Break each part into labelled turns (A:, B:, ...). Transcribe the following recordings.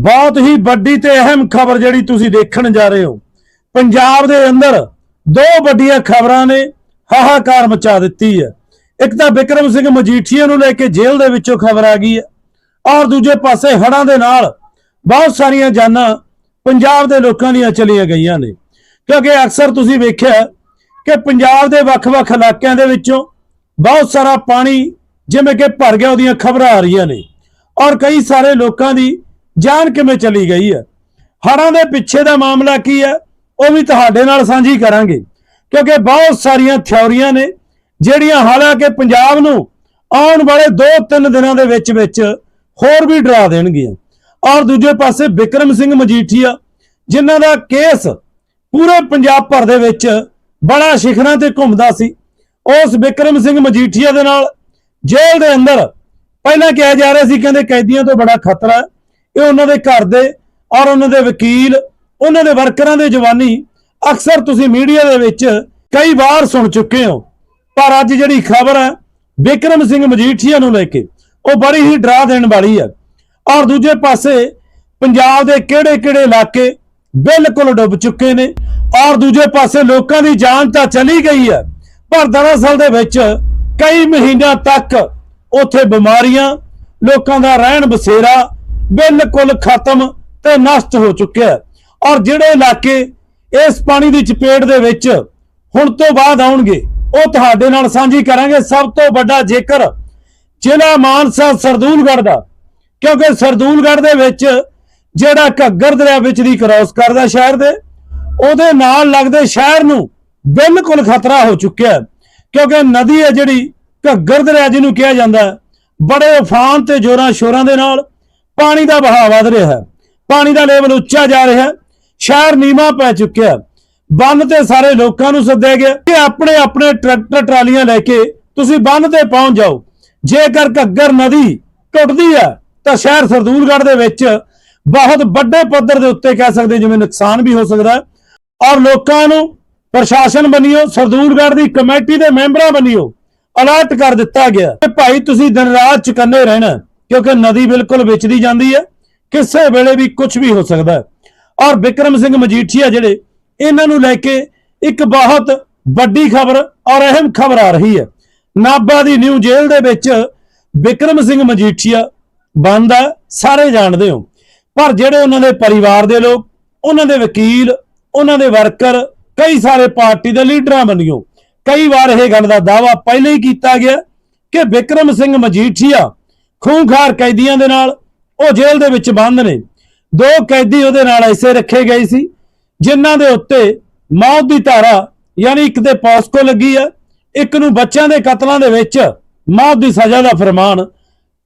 A: ਬਹੁਤ ਹੀ ਵੱਡੀ ਤੇ ਅਹਿਮ ਖਬਰ ਜਿਹੜੀ ਤੁਸੀਂ ਦੇਖਣ ਜਾ ਰਹੇ ਹੋ। ਪੰਜਾਬ ਦੇ ਅੰਦਰ ਦੋ ਵੱਡੀਆਂ ਖਬਰਾਂ ਨੇ ਹਾਹਾਕਾਰ ਮਚਾ ਦਿੱਤੀ ਹੈ। ਇੱਕ ਤਾਂ ਵਿਕਰਮ ਸਿੰਘ ਮਜੀਠੀਆ ਨੂੰ ਲੈ ਕੇ ਜੇਲ੍ਹ ਦੇ ਵਿੱਚੋਂ ਖਬਰ ਆ ਗਈ ਹੈ ਔਰ ਦੂਜੇ ਪਾਸੇ ਹੜ੍ਹਾਂ ਦੇ ਨਾਲ ਬਹੁਤ ਸਾਰੀਆਂ ਜਾਨਾਂ ਪੰਜਾਬ ਦੇ ਲੋਕਾਂ ਦੀਆਂ ਚਲੀਆਂ ਗਈਆਂ ਨੇ। ਕਿਉਂਕਿ ਅਕਸਰ ਤੁਸੀਂ ਵੇਖਿਆ ਕਿ ਪੰਜਾਬ ਦੇ ਵੱਖ-ਵੱਖ ਇਲਾਕਿਆਂ ਦੇ ਵਿੱਚੋਂ ਬਹੁਤ ਸਾਰਾ ਪਾਣੀ ਜਿਵੇਂ ਕਿ ਭਰ ਗਿਆ ਉਹਦੀਆਂ ਖਬਰਾਂ ਆ ਰਹੀਆਂ ਨੇ। ਔਰ ਕਈ ਸਾਰੇ ਲੋਕਾਂ ਦੀ ਜਾਨ ਕਿਵੇਂ ਚਲੀ ਗਈ ਹੈ? ਹੜ੍ਹਾਂ ਦੇ ਪਿੱਛੇ ਦਾ ਮਾਮਲਾ ਕੀ ਹੈ? ਉਹ ਵੀ ਤੁਹਾਡੇ ਨਾਲ ਸਾਂਝੀ ਕਰਾਂਗੇ। ਕਿਉਂਕਿ ਬਹੁਤ ਸਾਰੀਆਂ ਥਿਉਰੀਆਂ ਨੇ, ਜਿਹੜੀਆਂ ਹਾਲਾਂਕਿ ਪੰਜਾਬ ਨੂੰ ਆਉਣ ਵਾਲੇ 2-3 ਦਿਨਾਂ ਦੇ ਵਿੱਚ ਵਿੱਚ ਹੋਰ ਵੀ ਡਰਾ ਦੇਣਗੀਆਂ। ਔਰ ਦੂਜੇ ਪਾਸੇ ਵਿਕਰਮ ਸਿੰਘ ਮਜੀਠੀਆ, ਜਿਨ੍ਹਾਂ ਦਾ ਕੇਸ ਪੂਰੇ ਪੰਜਾਬ ਭਰ ਦੇ ਵਿੱਚ ਬੜਾ ਸ਼ਿਖਰਾਂ ਤੇ ਘੁੰਮਦਾ ਸੀ, ਉਸ ਵਿਕਰਮ ਸਿੰਘ ਮਜੀਠੀਆ ਦੇ ਨਾਲ ਜੇਲ੍ਹ ਦੇ ਅੰਦਰ ਪਹਿਲਾਂ ਕਿਹਾ ਜਾ ਰਿਹਾ ਸੀ, ਕਹਿੰਦੇ ਕੈਦੀਆਂ ਤੋਂ ਬੜਾ ਖਤਰਾ ਹੈ। ਇਹ ਉਹਨਾਂ ਦੇ ਘਰ ਦੇ ਔਰ ਉਹਨਾਂ ਦੇ ਵਕੀਲ, ਉਹਨਾਂ ਦੇ ਵਰਕਰਾਂ ਦੇ ਜਵਾਨੀ, ਅਕਸਰ ਤੁਸੀਂ ਮੀਡੀਆ ਦੇ ਵਿੱਚ ਕਈ ਵਾਰ ਸੁਣ ਚੁੱਕੇ ਹੋ। ਪਰ ਅੱਜ ਜਿਹੜੀ ਖਬਰ ਹੈ, ਵਿਕਰਮ ਸਿੰਘ ਮਜੀਠੀਆ ਨੂੰ ਲੈ ਕੇ, ਉਹ ਬੜੀ ਹੀ ਡਰਾ ਦੇਣ ਵਾਲੀ ਹੈ। ਔਰ ਦੂਜੇ ਪਾਸੇ, ਪੰਜਾਬ ਦੇ ਕਿਹੜੇ-ਕਿਹੜੇ ਇਲਾਕੇ ਬਿਲਕੁਲ ਡੁੱਬ ਚੁੱਕੇ ਨੇ, ਔਰ ਦੂਜੇ ਪਾਸੇ ਲੋਕਾਂ ਦੀ ਜਾਨ ਤਾਂ ਚਲੀ ਗਈ ਹੈ, ਪਰ ਦਰਅਸਲ ਦੇ ਵਿੱਚ ਕਈ ਮਹੀਨਿਆਂ ਤੱਕ ਉੱਥੇ ਬਿਮਾਰੀਆਂ, ਲੋਕਾਂ ਦਾ ਰਹਿਣ ਬਸੇਰਾ ਬਿਲਕੁਲ ਖਤਮ ਤੇ ਨਸ਼ਟ ਹੋ ਚੁੱਕਿਆ ਔਰ ਜਿਹੜੇ ਇਲਾਕੇ ਇਸ ਪਾਣੀ ਦੀ ਚਪੇਟ ਦੇ ਵਿੱਚ ਹੁਣ ਤੋਂ ਬਾਅਦ ਆਉਣਗੇ, ਉਹ ਤੁਹਾਡੇ ਨਾਲ ਸਾਂਝੀ ਕਰਾਂਗੇ। ਸਭ ਤੋਂ ਵੱਡਾ ਜੇਕਰ ਜ਼ਿਲ੍ਹਾ ਮਾਨਸਾ ਸਰਦੂਲਗੜ੍ਹ ਦਾ, ਕਿਉਂਕਿ ਸਰਦੂਲਗੜ੍ਹ ਦੇ ਵਿੱਚ ਜਿਹੜਾ ਘੱਗਰ ਦਰਿਆ ਵਿੱਚ ਦੀ ਕ੍ਰਾਸ ਕਰਦਾ ਸ਼ਹਿਰ ਦੇ, ਉਹਦੇ ਨਾਲ ਲੱਗਦੇ ਸ਼ਹਿਰ ਨੂੰ ਬਿਲਕੁਲ ਖਤਰਾ ਹੋ ਚੁੱਕਿਆ ਕਿਉਂਕਿ ਨਦੀ ਹੈ ਜਿਹੜੀ ਘੱਗਰ ਦਰਿਆ ਜਿਹਨੂੰ ਕਿਹਾ ਜਾਂਦਾ ਬੜੇ ਉਫਾਨ ਤੇ ਜੋਰਾਂ ਸ਼ੋਰਾਂ ਦੇ ਨਾਲ ਪਾਣੀ ਦਾ ਵਹਾਅ ਵਧ ਰਿਹਾ ਹੈ। ਪਾਣੀ ਦਾ ਲੈਵਲ ਉੱਚਾ ਜਾ ਰਿਹਾ ਹੈ। ਸ਼ਹਿਰ ਨੀਵਾ ਪੈ ਚੁੱਕਿਆ ਬੰਨ ਤੇ ਸਾਰੇ ਲੋਕਾਂ ਨੂੰ ਸੱਦਿਆ ਗਿਆ। ਕਿ ਆਪਣੇ ਆਪਣੇ ਟਰੈਕਟਰ ਟਰਾਲੀਆਂ ਲੈ ਕੇ ਤੁਸੀਂ ਬੰਨ ਤੇ ਪਹੁੰਚ ਜਾਓ। ਜੇਕਰ ਘੱਗਰ ਨਦੀ ਟੁੱਟਦੀ ਹੈ, ਤਾਂ ਸ਼ਹਿਰ ਸਰਦੂਲਗੜ੍ਹ ਦੇ ਵਿੱਚ ਬਹੁਤ ਵੱਡੇ ਪੱਧਰ ਦੇ ਉੱਤੇ ਕਹਿ ਸਕਦੇ ਜਿਵੇਂ ਨੁਕਸਾਨ ਵੀ ਹੋ ਸਕਦਾ ਔਰ ਲੋਕਾਂ ਨੂੰ ਪ੍ਰਸ਼ਾਸਨ ਬਣਿਓ ਸਰਦੂਲਗੜ੍ਹ ਦੀ ਕਮੇਟੀ ਦੇ ਮੈਂਬਰਾਂ ਬਣਿਓ ਅਲਰਟ ਕਰ ਦਿੱਤਾ ਗਿਆ ਕਿ ਭਾਈ ਤੁਸੀਂ ਦਿਨ ਰਾਤ ਚੁਕੰਨੇ ਰਹਿਣਾ ਕਿਉਂਕਿ ਨਦੀ ਬਿਲਕੁਲ ਵਿੱਚ ਦੀ ਜਾਂਦੀ ਹੈ, ਕਿਸੇ ਵੇਲੇ ਵੀ ਕੁਝ ਵੀ ਹੋ ਸਕਦਾ ਹੈ। ਔਰ ਵਿਕਰਮ ਸਿੰਘ ਮਜੀਠੀਆ ਜਿਹੜੇ, ਇਹਨਾਂ ਨੂੰ ਲੈ ਕੇ ਇੱਕ ਬਹੁਤ ਵੱਡੀ ਖਬਰ ਔਰ ਅਹਿਮ ਖਬਰ ਆ ਰਹੀ ਹੈ। ਨਾਭਾ ਦੀ ਨਿਊ ਜੇਲ੍ਹ ਦੇ ਵਿੱਚ ਵਿਕਰਮ ਸਿੰਘ ਮਜੀਠੀਆ ਬੰਦ ਸਾਰੇ ਜਾਣਦੇ ਹੋ। ਪਰ ਜਿਹੜੇ ਉਹਨਾਂ ਦੇ ਪਰਿਵਾਰ ਦੇ ਲੋਕ, ਉਹਨਾਂ ਦੇ ਵਕੀਲ, ਉਹਨਾਂ ਦੇ ਵਰਕਰ, ਕਈ ਸਾਰੇ ਪਾਰਟੀ ਦੇ ਲੀਡਰਾਂ ਬਣਿਓ ਕਈ ਵਾਰ ਇਹ ਗੱਲ ਦਾ ਦਾਵਾ ਪਹਿਲਾਂ ਹੀ ਕੀਤਾ ਗਿਆ ਕਿ ਵਿਕਰਮ ਸਿੰਘ ਮਜੀਠੀਆ ਖੂੰਖਾਰ ਕੈਦੀਆਂ ਦੇ ਨਾਲ, ਉਹ ਜੇਲ੍ਹ ਦੇ ਵਿੱਚ ਬੰਦ ਨੇ। ਦੋ ਕੈਦੀ ਉਹਦੇ ਨਾਲ ਐਸੇ ਰੱਖੇ ਗਏ ਸੀ, ਜਿਨ੍ਹਾਂ ਦੇ ਉੱਤੇ ਮੌਤ ਦੀ ਧਾਰਾ, ਯਾਨੀ ਇੱਕ ਤੇ ਪੌਸਕੋ ਲੱਗੀ ਆ, ਇੱਕ ਨੂੰ ਬੱਚਿਆਂ ਦੇ ਕਤਲਾਂ ਦੇ ਵਿੱਚ ਮੌਤ ਦੀ ਸਜ਼ਾ ਦਾ ਫਰਮਾਨ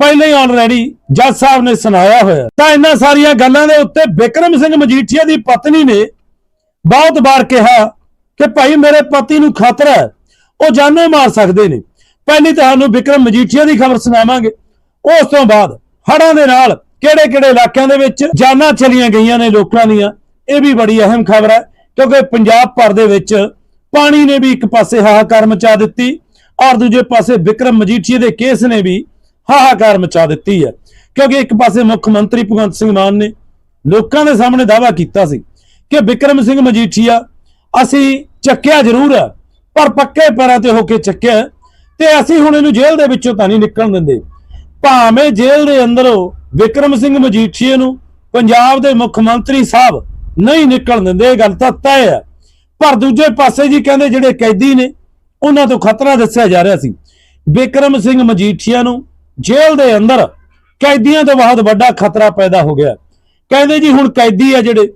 A: ਪਹਿਲਾਂ ਹੀ ਆਲਰੇਡੀ ਜੱਜ ਸਾਹਿਬ ਨੇ ਸੁਣਾਇਆ ਹੋਇਆ। ਤਾਂ ਇਹਨਾਂ ਸਾਰੀਆਂ ਗੱਲਾਂ ਦੇ ਉੱਤੇ ਵਿਕਰਮ ਸਿੰਘ ਮਜੀਠੀਆ ਦੀ ਪਤਨੀ ਨੇ ਬਹੁਤ ਵਾਰ ਕਿਹਾ ਕਿ ਭਾਈ ਮੇਰੇ ਪਤੀ ਨੂੰ ਖਤਰਾ ਹੈ, ਉਹ ਜਾਨੋਂ ਮਾਰ ਸਕਦੇ ਨੇ। ਪਹਿਲੀ ਤੁਹਾਨੂੰ ਵਿਕਰਮ ਮਜੀਠੀਆ ਦੀ ਖਬਰ ਸੁਣਾਵਾਂਗੇ। ਉਸ ਤੋਂ ਬਾਅਦ ਹੜ੍ਹਾਂ ਦੇ ਨਾਲ ਕਿਹੜੇ-ਕਿਹੜੇ ਇਲਾਕਿਆਂ ਦੇ ਵਿੱਚ ਜਾਨਾਂ ਚਲੀਆਂ ਗਈਆਂ ਨੇ ਲੋਕਾਂ ਦੀਆਂ, ਇਹ ਵੀ ਬੜੀ ਅਹਿਮ ਖਬਰ ਹੈ, ਕਿਉਂਕਿ ਪੰਜਾਬ ਭਰ ਦੇ ਵਿੱਚ ਪਾਣੀ ਨੇ ਵੀ ਇੱਕ ਪਾਸੇ ਹਾਹਾਕਾਰ ਮਚਾ ਦਿੱਤੀ ਔਰ ਦੂਜੇ ਪਾਸੇ ਵਿਕਰਮ ਮਜੀਠੀਆ ਦੇ ਕੇਸ ਨੇ ਵੀ ਹਾਹਾਕਾਰ ਮਚਾ ਦਿੱਤੀ ਹੈ, ਕਿਉਂਕਿ ਇੱਕ ਪਾਸੇ ਮੁੱਖ ਮੰਤਰੀ ਭਗਵੰਤ ਸਿੰਘ ਮਾਨ ਨੇ ਲੋਕਾਂ ਦੇ ਸਾਹਮਣੇ ਦਾਅਵਾ ਕੀਤਾ ਸੀ ਕਿ ਵਿਕਰਮ ਸਿੰਘ ਮਜੀਠੀਆ, ਅਸੀਂ ਚੱਕਿਆ ਜ਼ਰੂਰ ਹੈ, ਪਰ ਪੱਕੇ ਪੈਰਾਂ ਤੇ ਹੋ ਕੇ ਚੱਕਿਆ ਹੈ ਤੇ ਅਸੀਂ ਹੁਣ ਇਹਨੂੰ ਜੇਲ੍ਹ ਦੇ ਵਿੱਚੋਂ ਤਾਂ ਨਹੀਂ ਨਿਕਲਣ ਦਿੰਦੇ। ਭਾਵੇਂ ਜੇਲ੍ਹ ਦੇ ਅੰਦਰੋਂ ਵਿਕਰਮ ਸਿੰਘ ਮਜੀਠੀਏ ਨੂੰ ਪੰਜਾਬ ਦੇ ਮੁੱਖ ਮੰਤਰੀ ਸਾਹਿਬ ਨਹੀਂ ਨਿਕਲਣ ਦਿੰਦੇ, ਇਹ ਗੱਲ ਤਾਂ ਤੈਅ ਹੈ। ਪਰ ਦੂਜੇ ਪਾਸੇ ਜੀ ਕਹਿੰਦੇ ਜਿਹੜੇ ਕੈਦੀ ਨੇ, ਉਹਨਾਂ ਤੋਂ ਖਤਰਾ ਦੱਸਿਆ ਜਾ ਰਿਹਾ ਸੀ। ਵਿਕਰਮ ਸਿੰਘ ਮਜੀਠੀਆ ਨੂੰ ਜੇਲ੍ਹ ਦੇ ਅੰਦਰ ਕੈਦੀਆਂ ਤੋਂ ਬਹੁਤ ਵੱਡਾ ਖਤਰਾ ਪੈਦਾ ਹੋ ਗਿਆ। ਕਹਿੰਦੇ ਜੀ ਹੁਣ ਕੈਦੀ ਆ ਜਿਹੜੇ,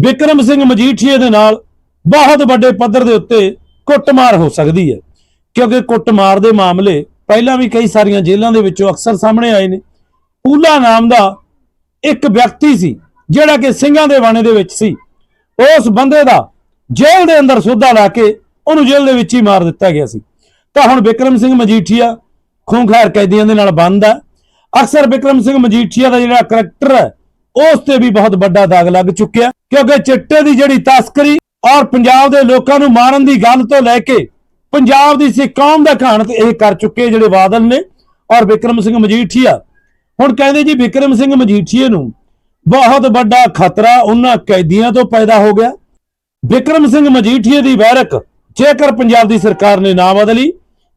A: ਵਿਕਰਮ ਸਿੰਘ ਮਜੀਠੀਏ ਦੇ ਨਾਲ ਬਹੁਤ ਵੱਡੇ ਪੱਧਰ ਦੇ ਉੱਤੇ ਕੁੱਟਮਾਰ ਹੋ ਸਕਦੀ ਹੈ। ਕਿਉਂਕਿ ਕੁੱਟਮਾਰ ਦੇ ਮਾਮਲੇ ਪਹਿਲਾਂ ਵੀ ਕਈ ਸਾਰੀਆਂ ਜੇਲ੍ਹਾਂ ਦੇ ਵਿੱਚੋਂ ਅਕਸਰ ਸਾਹਮਣੇ ਆਏ ਨੇ। ਪੂਲਾ ਨਾਮ ਦਾ ਇੱਕ ਵਿਅਕਤੀ ਸੀ, ਜਿਹੜਾ ਕਿ ਸਿੰਘਾਂ ਦੇ ਬਾਣੇ ਦੇ ਵਿੱਚ ਸੀ। ਉਸ ਬੰਦੇ ਦਾ ਜੇਲ੍ਹ ਦੇ ਅੰਦਰ ਸੋਧਾ ਲਾ ਕੇ ਉਹਨੂੰ ਜੇਲ੍ਹ ਦੇ ਵਿੱਚ ਹੀ ਮਾਰ ਦਿੱਤਾ ਗਿਆ ਸੀ। ਤਾਂ ਹੁਣ ਵਿਕਰਮ ਸਿੰਘ ਮਜੀਠੀਆ ਖੂੰਖਾਰ ਕੈਦੀਆਂ ਦੇ ਨਾਲ ਬੰਦ ਹੈ। ਅਕਸਰ ਵਿਕਰਮ ਸਿੰਘ ਮਜੀਠੀਆ ਦਾ ਜਿਹੜਾ ਕਰੈਕਟਰ ਹੈ, ਉਸ ਤੇ ਵੀ ਬਹੁਤ ਵੱਡਾ ਦਾਗ ਲੱਗ ਚੁੱਕਿਆ ਕਿਉਂਕਿ ਚਿੱਟੇ ਦੀ ਜਿਹੜੀ ਤਸਕਰੀ ਔਰ ਪੰਜਾਬ ਦੇ ਲੋਕਾਂ ਨੂੰ ਮਾਰਨ ਦੀ ਗੱਲ ਤੋਂ ਲੈ ਕੇ ਪੰਜਾਬ ਦੀ ਸਿੱਖ ਕੌਮ ਦਾ ਕਹਾਣ ਤੇ ਇਹ ਕਰ ਚੁੱਕੇ ਜਿਹੜੇ ਬਾਦਲ ਨੇ ਔਰ ਵਿਕਰਮ ਸਿੰਘ ਮਜੀਠੀਆ। ਹੁਣ ਕਹਿੰਦੇ ਜੀ ਵਿਕਰਮ ਸਿੰਘ ਮਜੀਠੀਏ ਨੂੰ ਬਹੁਤ ਵੱਡਾ ਖਤਰਾ ਉਹਨਾਂ ਕੈਦੀਆਂ ਤੋਂ ਪੈਦਾ ਹੋ ਗਿਆ। ਵਿਕਰਮ ਸਿੰਘ ਮਜੀਠੀਏ ਦੀ ਬੈਰਕ ਜੇਕਰ ਪੰਜਾਬ ਦੀ ਸਰਕਾਰ ਨੇ ਨਾ ਬਦਲੀ,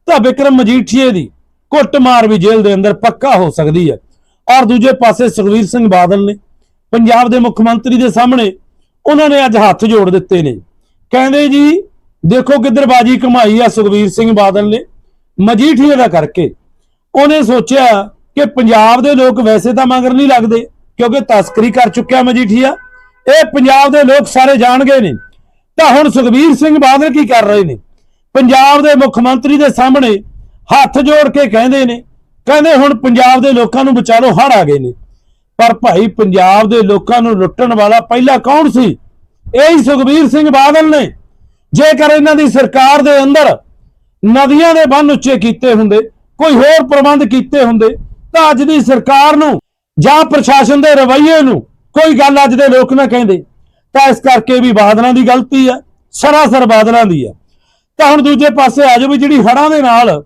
A: ਤਾਂ ਵਿਕਰਮ ਮਜੀਠੀਏ ਦੀ ਕੁੱਟਮਾਰ ਵੀ ਜੇਲ੍ਹ ਦੇ ਅੰਦਰ ਪੱਕਾ ਹੋ ਸਕਦੀ ਹੈ। ਔਰ ਦੂਜੇ ਪਾਸੇ ਸੁਖਵੀਰ ਸਿੰਘ ਬਾਦਲ ਨੇ ਪੰਜਾਬ ਦੇ ਮੁੱਖ ਮੰਤਰੀ ਦੇ ਸਾਹਮਣੇ ਉਹਨਾਂ ਨੇ ਅੱਜ ਹੱਥ ਜੋੜ ਦਿੱਤੇ ਨੇ। ਕਹਿੰਦੇ ਜੀ ਦੇਖੋ ਕਿੱਧਰ ਬਾਜੀ ਕਮਾਈ ਆ ਸੁਖਵੀਰ ਸਿੰਘ ਬਾਦਲ ਨੇ, ਮਜੀਠੀਏ ਦਾ ਕਰਕੇ। ਉਹਨੇ ਸੋਚਿਆ ਕਿ ਪੰਜਾਬ ਦੇ ਲੋਕ ਵੈਸੇ ਤਾਂ ਮਗਰ ਨਹੀਂ ਲੱਗਦੇ, ਕਿਉਂਕਿ ਤਸਕਰੀ ਕਰ ਚੁੱਕਿਆ ਮਜੀਠੀਆ। ਇਹ ਪੰਜਾਬ ਦੇ ਲੋਕ ਸਾਰੇ ਜਾਣਗੇ ਨੇ। ਤਾਂ ਹੁਣ ਸੁਖਬੀਰ ਸਿੰਘ ਬਾਦਲ ਕੀ ਕਰ ਰਹੇ ਨੇ? ਪੰਜਾਬ ਦੇ ਮੁੱਖ ਮੰਤਰੀ ਦੇ ਸਾਹਮਣੇ ਹੱਥ ਜੋੜ ਕੇ ਕਹਿੰਦੇ ਨੇ, ਕਹਿੰਦੇ ਹੁਣ ਪੰਜਾਬ ਦੇ ਲੋਕਾਂ ਨੂੰ ਬਚਾ ਲਓ ਹੜ ਆ ਗਏ ਨੇ। ਪਰ ਭਾਈ ਪੰਜਾਬ ਦੇ ਲੋਕਾਂ ਨੂੰ ਲੁੱਟਣ ਵਾਲਾ ਪਹਿਲਾ ਕੌਣ ਸੀ? ਇਹ ਹੀ ਸੁਖਬੀਰ ਸਿੰਘ ਬਾਦਲ ਨੇ। ਜੇਕਰ ਇਹਨਾਂ ਦੀ ਸਰਕਾਰ ਦੇ ਅੰਦਰ ਨਦੀਆਂ ਦੇ ਬੰਨ ਉੱਚੇ ਕੀਤੇ ਹੁੰਦੇ, ਕੋਈ ਹੋਰ ਪ੍ਰਬੰਧ ਕੀਤੇ ਹੁੰਦੇ, ਤਾਂ ਅੱਜ ਦੀ ਸਰਕਾਰ ਨੂੰ ਜਾਂ ਪ੍ਰਸ਼ਾਸਨ ਦੇ ਰਵੱਈਏ ਨੂੰ ਕੋਈ ਗੱਲ ਅੱਜ ਦੇ ਲੋਕ ਨਾ ਕਹਿੰਦੇ। ਤਾਂ ਇਸ ਕਰਕੇ ਵੀ ਬਾਦਲਾਂ ਦੀ ਗਲਤੀ ਹੈ, ਸਰਾਸਰ ਬਾਦਲਾਂ ਦੀ ਹੈ। ਤਾਂ ਹੁਣ ਦੂਜੇ ਪਾਸੇ ਆ ਜਾਓ ਵੀ ਜਿਹੜੀ ਹੜ੍ਹਾਂ ਦੇ ਨਾਲ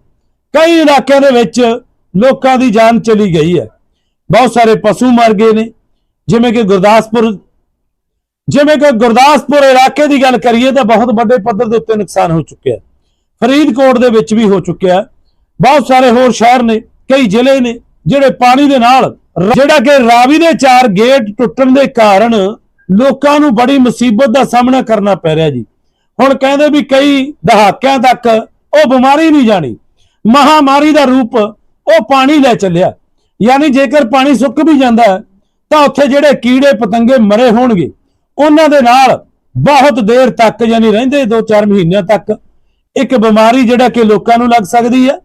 A: ਕਈ ਇਲਾਕਿਆਂ ਦੇ ਵਿੱਚ ਲੋਕਾਂ ਦੀ ਜਾਨ ਚਲੀ ਗਈ ਹੈ। ਬਹੁਤ ਸਾਰੇ ਪਸ਼ੂ ਮਰ ਗਏ ਨੇ, ਜਿਵੇਂ ਕਿ ਗੁਰਦਾਸਪੁਰ ਜਿਵੇਂ ਕਿ ਗੁਰਦਾਸਪੁਰ ਇਲਾਕੇ ਦੀ ਗੱਲ ਕਰੀਏ ਤਾਂ ਬਹੁਤ ਵੱਡੇ ਪੱਧਰ ਦੇ ਉੱਤੇ ਨੁਕਸਾਨ ਹੋ ਚੁੱਕਿਆ ਫਰੀਦਕੋਟ ਦੇ ਵਿੱਚ ਵੀ ਹੋ ਚੁੱਕਿਆ ਬਹੁਤ ਸਾਰੇ ਹੋਰ ਸ਼ਹਿਰ ਨੇ, ਕਈ ਜ਼ਿਲ੍ਹੇ ਨੇ, ਜਿਹੜੇ ਪਾਣੀ ਦੇ ਨਾਲ ਜਿਹੜਾ ਕਿ ਰਾਵੀ ਦੇ ਚਾਰ ਗੇਟ ਟੁੱਟਣ ਦੇ ਕਾਰਨ ਲੋਕਾਂ ਨੂੰ ਬੜੀ ਮੁਸੀਬਤ ਦਾ ਸਾਹਮਣਾ ਕਰਨਾ ਪੈ ਰਿਹਾ ਜੀ। ਹੁਣ ਕਹਿੰਦੇ ਵੀ ਕਈ ਦਹਾਕਿਆਂ ਤੱਕ ਉਹ ਬਿਮਾਰੀ ਨਹੀਂ ਜਾਣੀ। ਮਹਾਮਾਰੀ ਦਾ ਰੂਪ ਉਹ ਪਾਣੀ ਲੈ ਚੱਲਿਆ। ਯਾਨੀ ਜੇਕਰ ਪਾਣੀ ਸੁੱਕ ਵੀ ਜਾਂਦਾ ਤਾਂ ਉੱਥੇ ਜਿਹੜੇ ਕੀੜੇ ਪਤੰਗੇ ਮਰੇ ਹੋਣਗੇ। ਉਹਨਾਂ ਦੇ ਨਾਲ ਬਹੁਤ ਦੇਰ ਤੱਕ ਯਾਨੀ ਰਹਿੰਦੇ 2-4 ਮਹੀਨਿਆਂ ਤੱਕ ਇੱਕ ਬਿਮਾਰੀ ਜਿਹੜਾ ਕਿ ਲੋਕਾਂ ਨੂੰ ਲੱਗ ਸਕਦੀ ਹੈ,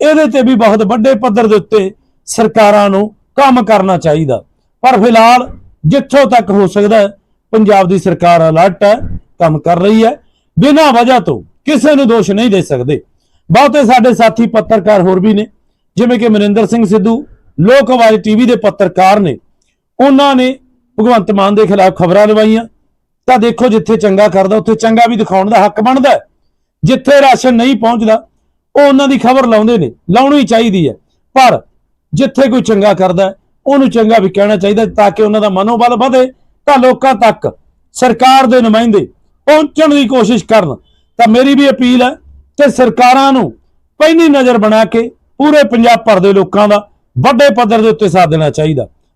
A: ਇਹਦੇ ਤੇ ਵੀ ਬਹੁਤ ਵੱਡੇ ਪੱਧਰ ਦੇ ਉੱਤੇ ਸਰਕਾਰਾਂ ਨੂੰ ਕੰਮ ਕਰਨਾ ਚਾਹੀਦਾ। ਪਰ ਫਿਲਹਾਲ ਜਿੱਥੋਂ ਤੱਕ ਹੋ ਸਕਦਾ ਪੰਜਾਬ ਦੀ ਸਰਕਾਰ ਅਲਰਟ ਹੈ, ਕੰਮ ਕਰ ਰਹੀ ਹੈ। ਬਿਨਾਂ ਵਜ੍ਹਾ ਤੋਂ ਕਿਸੇ ਨੂੰ ਦੋਸ਼ ਨਹੀਂ ਦੇ ਸਕਦੇ। ਬਹੁਤੇ ਸਾਡੇ ਸਾਥੀ ਪੱਤਰਕਾਰ ਹੋਰ ਵੀ ਨੇ, ਜਿਵੇਂ ਕਿ ਮਨਿੰਦਰ ਸਿੰਘ ਸਿੱਧੂ, ਲੋਕ ਆਵਾਜ਼ ਟੀਵੀ ਦੇ ਪੱਤਰਕਾਰ ਨੇ। ਉਹਨਾਂ ਨੇ ਭਗਵੰਤ ਮਾਨ ਦੇ ਖਿਲਾਫ ਖਬਰਾਂ ਲਵਾਈਆਂ। ਤਾਂ ਦੇਖੋ ਜਿੱਥੇ ਚੰਗਾ ਕਰਦਾ, ਉੱਥੇ ਚੰਗਾ ਵੀ ਦਿਖਾਉਣ ਦਾ ਹੱਕ ਬਣਦਾ ਜਿੱਥੇ ਰਾਸ਼ਨ ਨਹੀਂ ਪਹੁੰਚਦਾ, ਉਹ ਉਹਨਾਂ ਦੀ ਖਬਰ ਲਾਉਂਦੇ ਨੇ, ਲਾਉਣੀ ਚਾਹੀਦੀ ਹੈ। ਪਰ ਜਿੱਥੇ ਕੋਈ ਚੰਗਾ ਕਰਦਾ ਉਹਨੂੰ ਚੰਗਾ ਵੀ ਕਹਿਣਾ ਚਾਹੀਦਾ ਤਾਂ ਕਿ ਉਹਨਾਂ ਦਾ ਮਨੋਬਲ ਵਧੇ। ਤਾਂ ਲੋਕਾਂ ਤੱਕ ਸਰਕਾਰ ਦੇ ਨੁਮਾਇੰਦੇ ਪਹੁੰਚਣ ਦੀ ਕੋਸ਼ਿਸ਼ ਕਰਨ। ਤਾਂ ਮੇਰੀ ਵੀ ਅਪੀਲ ਹੈ ਕਿ ਸਰਕਾਰਾਂ ਨੂੰ ਪਹਿਲੀ ਨਜ਼ਰ ਬਣਾ ਕੇ ਪੂਰੇ ਪੰਜਾਬ ਭਰ ਦੇ ਲੋਕਾਂ ਦਾ ਵੱਡੇ ਪੱਧਰ ਦੇ ਉੱਤੇ ਸਾਥ ਦੇਣਾ ਚਾਹੀਦਾ।